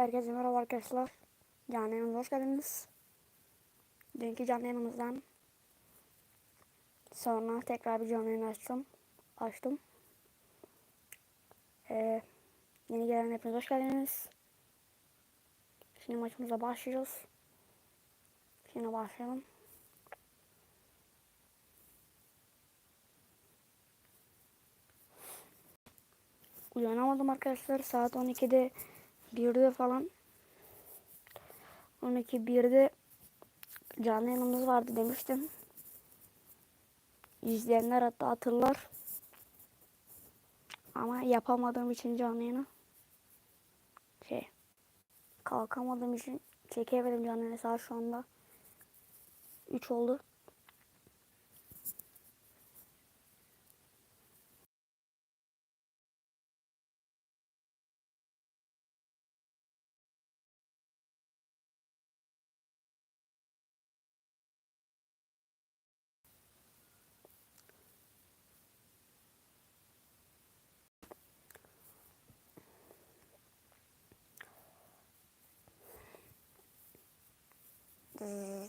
Herkese merhaba arkadaşlar. Canlı yayınımıza hoş geldiniz. Dünkü canlı yayınımızdan sonra tekrar bir canlı yayın açtım. Açtım. Ee, yeni gelen hepiniz hoş geldiniz. Şimdi maçımıza başlıyoruz. Şimdi başlayalım. Uyanamadım arkadaşlar. Saat 12'de 1'de falan 12 1'de canlı yayınımız vardı demiştim. İzleyenler hatta hatırlar. Ama yapamadığım için canlı yayını şey kalkamadığım için çekemedim canlı yayını. Saat şu anda 3 oldu. Mm.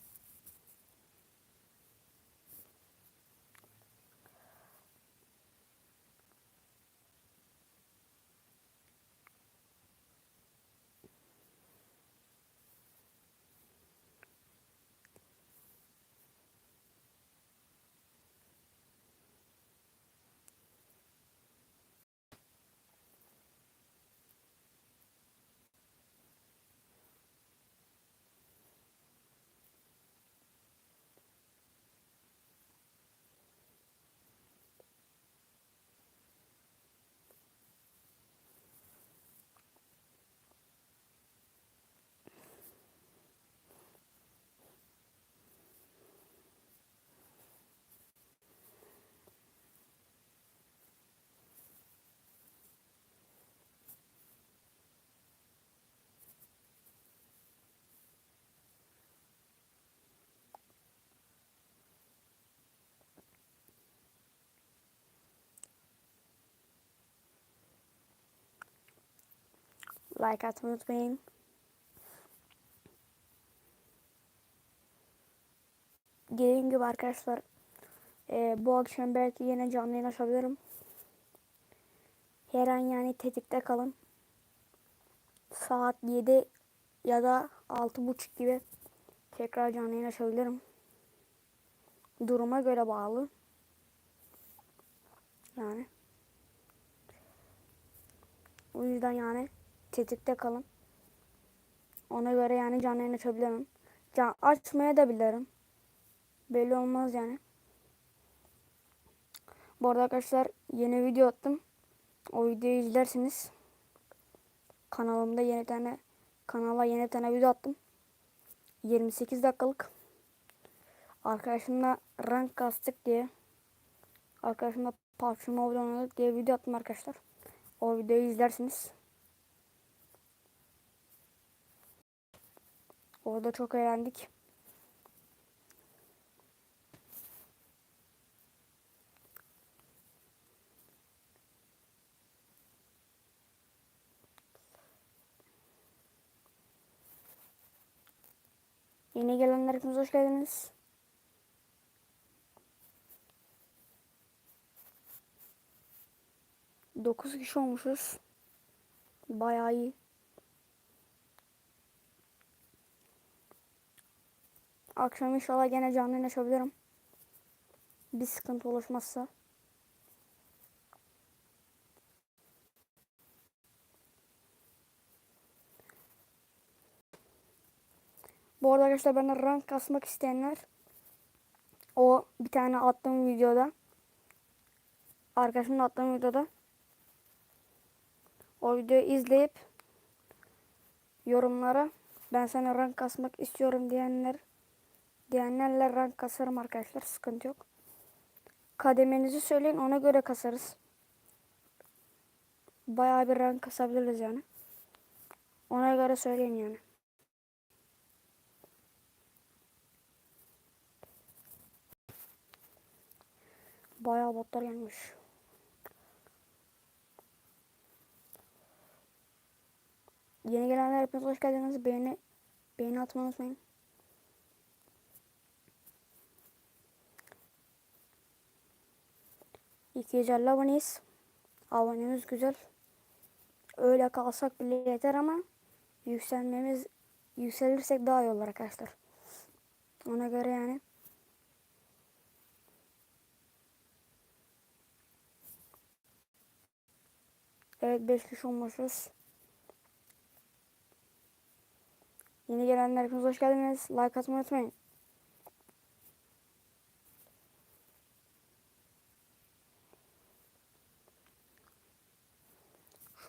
Like atmayı unutmayın. Dediğim gibi arkadaşlar e, bu akşam belki yine canlı yayın açabilirim. Her an yani tetikte kalın. Saat 7 ya da 6.30 gibi tekrar canlı yayın açabilirim. Duruma göre bağlı. Yani. O yüzden yani tetikte kalın. Ona göre yani canlı yayın açabilirim. Can, açmaya da bilirim. Belli olmaz yani. Bu arada arkadaşlar yeni video attım. O videoyu izlersiniz. Kanalımda yeni tane kanala yeni tane video attım. 28 dakikalık. Arkadaşımla rank kastık diye. Arkadaşımla PUBG Mobile oynadık diye video attım arkadaşlar. O videoyu izlersiniz. Orada çok eğlendik. Yeni gelenler hepiniz hoş geldiniz. Dokuz kişi olmuşuz. Bayağı iyi. Akşam inşallah gene canlı yayın. Bir sıkıntı oluşmazsa. Bu arada arkadaşlar bana rank kasmak isteyenler o bir tane attığım videoda arkadaşımla attığım videoda o videoyu izleyip yorumlara ben sana rank kasmak istiyorum diyenler diyenlerle rank kasarım arkadaşlar. Sıkıntı yok. Kademenizi söyleyin ona göre kasarız. Bayağı bir rank kasabiliriz yani. Ona göre söyleyin yani. Bayağı botlar gelmiş. Yeni gelenler hepiniz hoş geldiniz. Beğeni beğeni atmayı unutmayın. İki yüz elli aboneyiz. Abonemiz güzel. Öyle kalsak bile yeter ama yükselmemiz yükselirsek daha iyi olur arkadaşlar. Ona göre yani Evet 5 kişi olmuşuz. Yeni gelenler hoş geldiniz. Like atmayı unutmayın.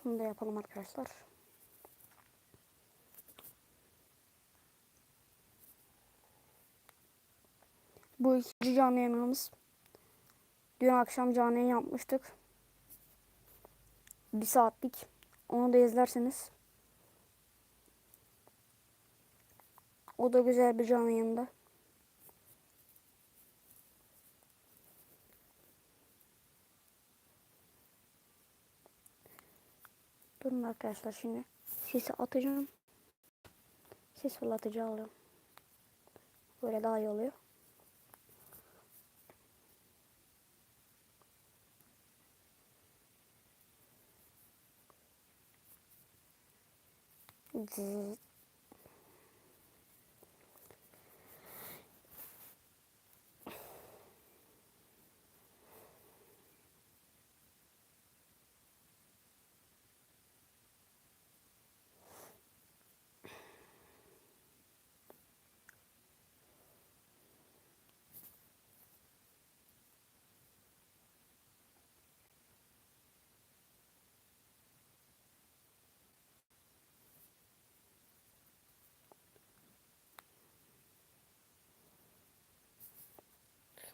Şunu da yapalım arkadaşlar. Bu ikinci canlı yayınımız. Dün akşam canlı yayın yapmıştık. Bir saatlik. Onu da izlerseniz. O da güzel bir canlı yayında. Durun arkadaşlar şimdi. Sesi atacağım. Ses fırlatıcı alıyorum. Böyle daha iyi oluyor. Zzz.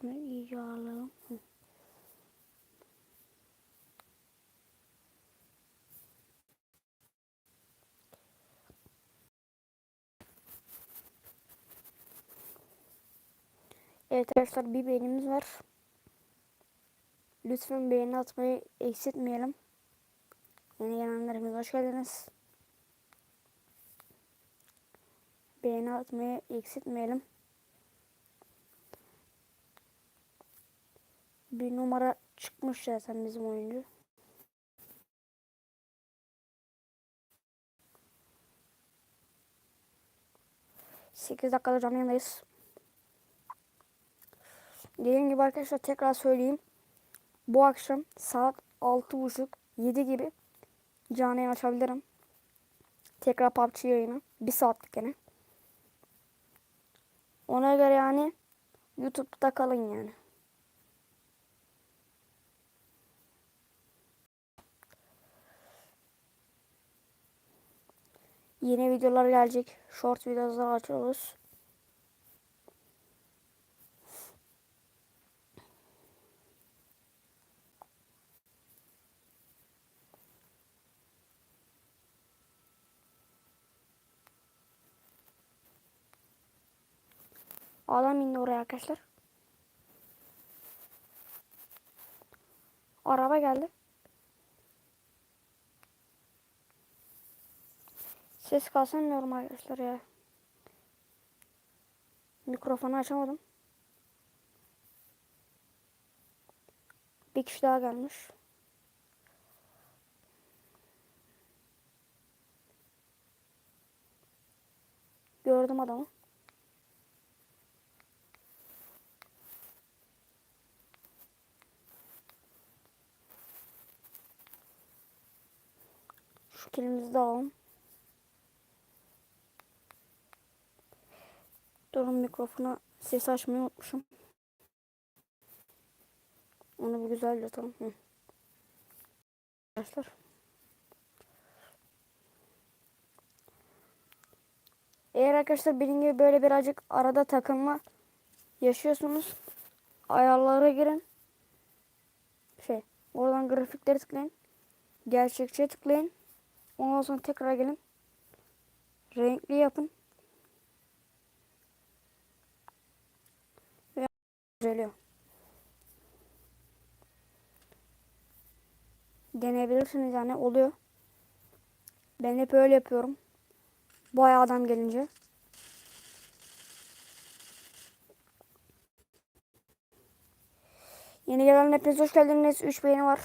Şunu iyice. Hı. Evet arkadaşlar bir beğenimiz var. Lütfen beğeni atmayı eksiltmeyelim. Yeni gelenlerimiz hoş geldiniz. Beğeni atmayı eksiltmeyelim. Bir numara çıkmış zaten bizim oyuncu. Sekiz dakikada canlı yayındayız. Dediğim gibi arkadaşlar tekrar söyleyeyim. Bu akşam saat altı buçuk yedi gibi canlı yayın açabilirim. Tekrar PUBG yayını. Bir saatlik yine. Ona göre yani YouTube'da kalın yani. Yeni videolar gelecek. Short videolar açıyoruz. Adam indi oraya arkadaşlar. Araba geldi. Ses kasamıyorum arkadaşlar ya. Mikrofonu açamadım. Bir kişi daha gelmiş. Gördüm adamı. Şu kilimizi de alalım. Durun mikrofona ses açmayı unutmuşum. Onu bir güzelce atalım. Hı. Arkadaşlar. Eğer arkadaşlar benim gibi böyle birazcık arada takılma yaşıyorsunuz. Ayarlara girin. Şey, oradan grafikleri tıklayın. Gerçekçiye tıklayın. Ondan sonra tekrar gelin. Renkli yapın. Düzeliyor. Deneyebilirsiniz yani oluyor. Ben hep öyle yapıyorum. Bayağı adam gelince. Yeni gelen hepiniz hoş geldiniz. 3 beğeni var.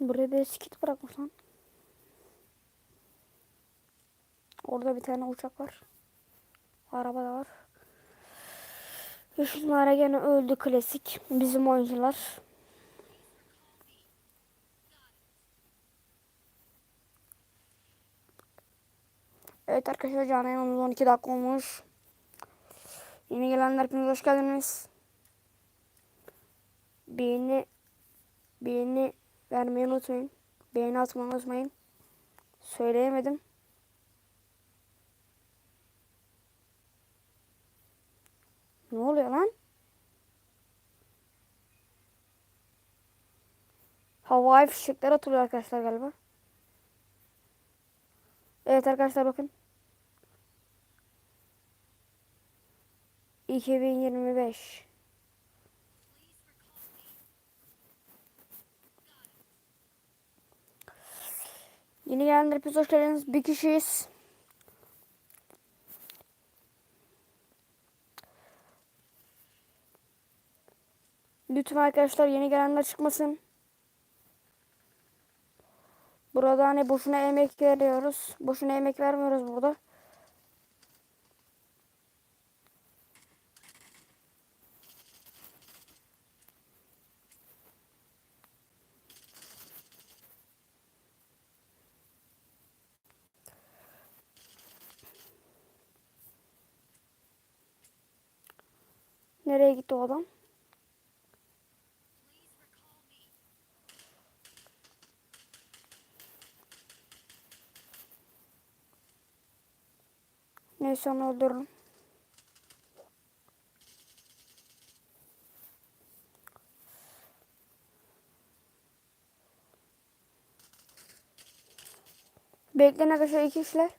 Buraya bir skit bırakmış lan. Orada bir tane uçak var. Araba da var. Işınlara gene öldü klasik. Bizim oyuncular. Evet arkadaşlar canlı yayınımız 12 dakika olmuş. Yeni gelenler hepiniz hoş geldiniz. Beğeni beğeni vermeyi unutmayın. Beğeni atmayı unutmayın. Söyleyemedim. Ne oluyor lan? Havai fişekler atılıyor arkadaşlar galiba. Evet arkadaşlar bakın. 2025 Yeni gelenler hepiniz hoş geldiniz. Bir kişiyiz. Lütfen arkadaşlar yeni gelenler çıkmasın. Burada hani boşuna emek veriyoruz. Boşuna emek vermiyoruz burada. Nereye gitti o adam? Neyse onu öldürürüm. Bekleyin arkadaşlar iki kişiler.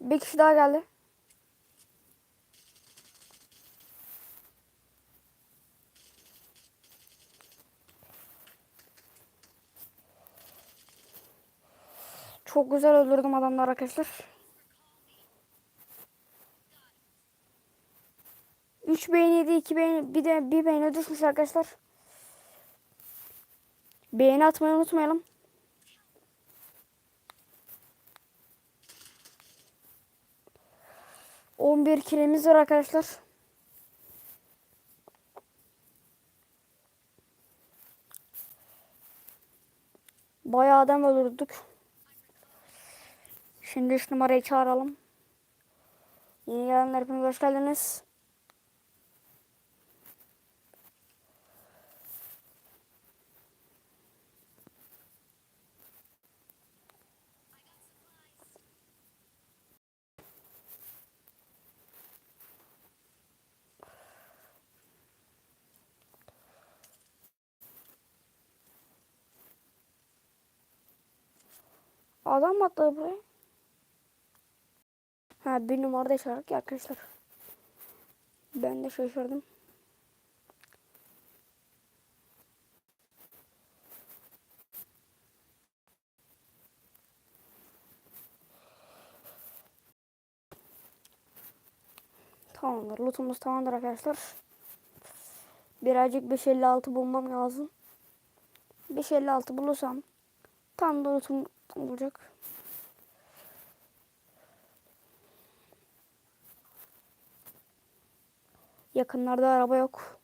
Bir kişi daha geldi. Çok güzel öldürdüm adamlar arkadaşlar. 3 beğeni yedi, 2 beğeni, bir de bir beğeni düşmüş arkadaşlar. Beğeni atmayı unutmayalım. On bir kilimiz var arkadaşlar. Bayağı adam öldürdük. Şimdi 3 numarayı çağıralım. Yeni gelenler hepiniz hoş geldiniz. Adam atladı buraya? Ha bir numarada çağırdık ya arkadaşlar. Ben de şaşırdım. Tamamdır. Lootumuz tamamdır arkadaşlar. Birazcık 556 bulmam lazım. 556 bulursam tam da lootum olacak. Yakınlarda araba yok.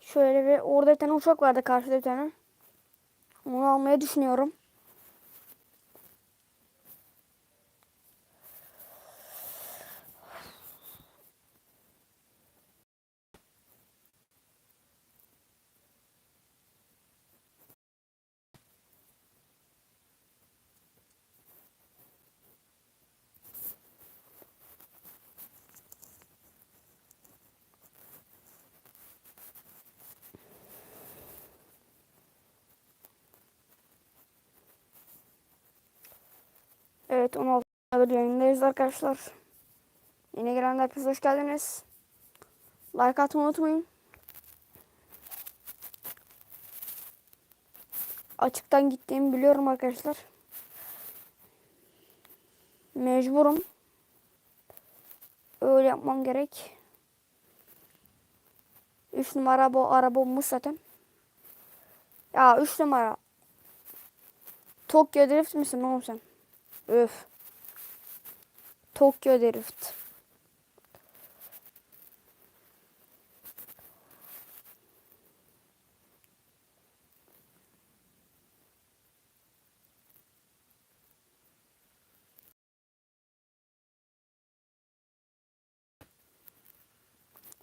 Şöyle bir orada bir tane uçak vardı karşıda bir tane. Onu almaya düşünüyorum. Evet 16 yıldır yayındayız arkadaşlar. Yeni gelen herkese hoş geldiniz. Like atmayı unutmayın. Açıktan gittiğimi biliyorum arkadaşlar. Mecburum. Öyle yapmam gerek. 3 numara bu araba olmuş zaten. Ya 3 numara. Tokyo Drift misin oğlum sen? Öf. Tokyo Drift.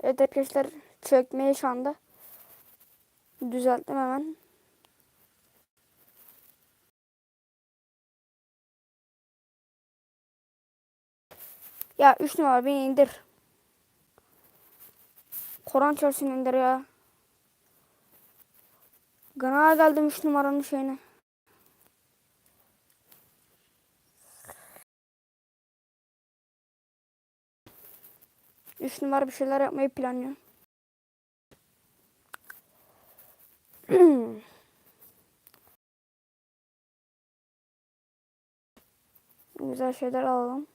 Evet arkadaşlar çökmeye şu anda. Düzelttim hemen. Ya 3 numara beni indir. Koran çarşısını indir ya. Gına geldim 3 numaranın şeyine. Üç numara bir şeyler yapmayı planlıyor. Güzel şeyler alalım.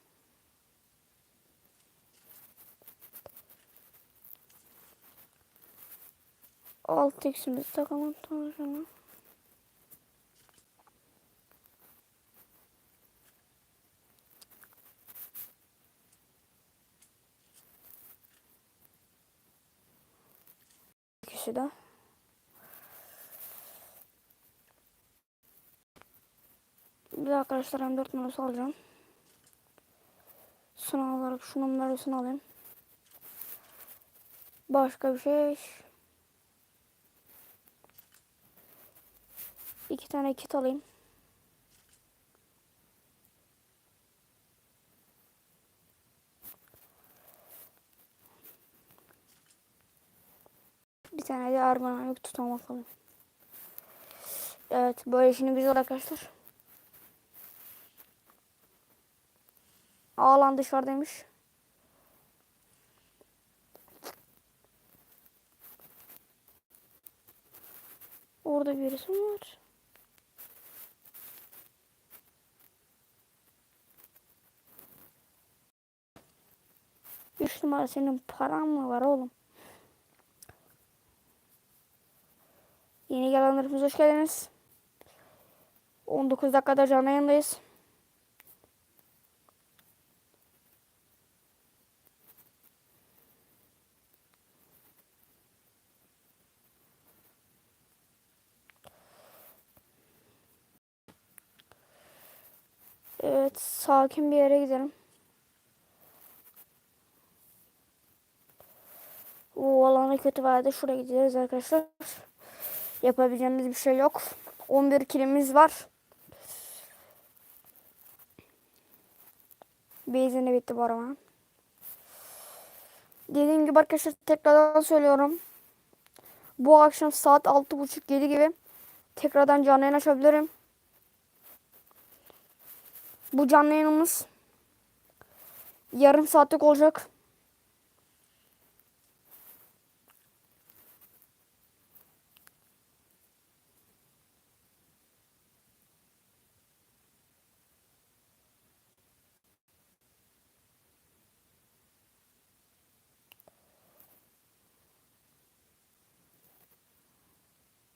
Alt x'imizi takalım sonra. İkisi de. Bir arkadaşlar M4 numarası alacağım. Sınav olarak şu numarasını alayım. Başka bir şey. İki tane kit alayım. Bir tane de ergonomik tutamak alayım. Evet böyle şimdi güzel arkadaşlar. Ağlan dışarıdaymış. Orada birisi var? Üç numara senin paran mı var oğlum? Yeni gelenlerimiz hoş geldiniz. 19 dakikada canlı yayındayız. Evet, sakin bir yere gidelim. O alana kötü vardı. Şuraya gideceğiz arkadaşlar. Yapabileceğimiz bir şey yok. 11 kilimiz var. Benzini bitti bu araba. Dediğim gibi arkadaşlar tekrardan söylüyorum. Bu akşam saat 6.30-7 gibi tekrardan canlı yayın açabilirim. Bu canlı yayınımız yarım saatlik olacak.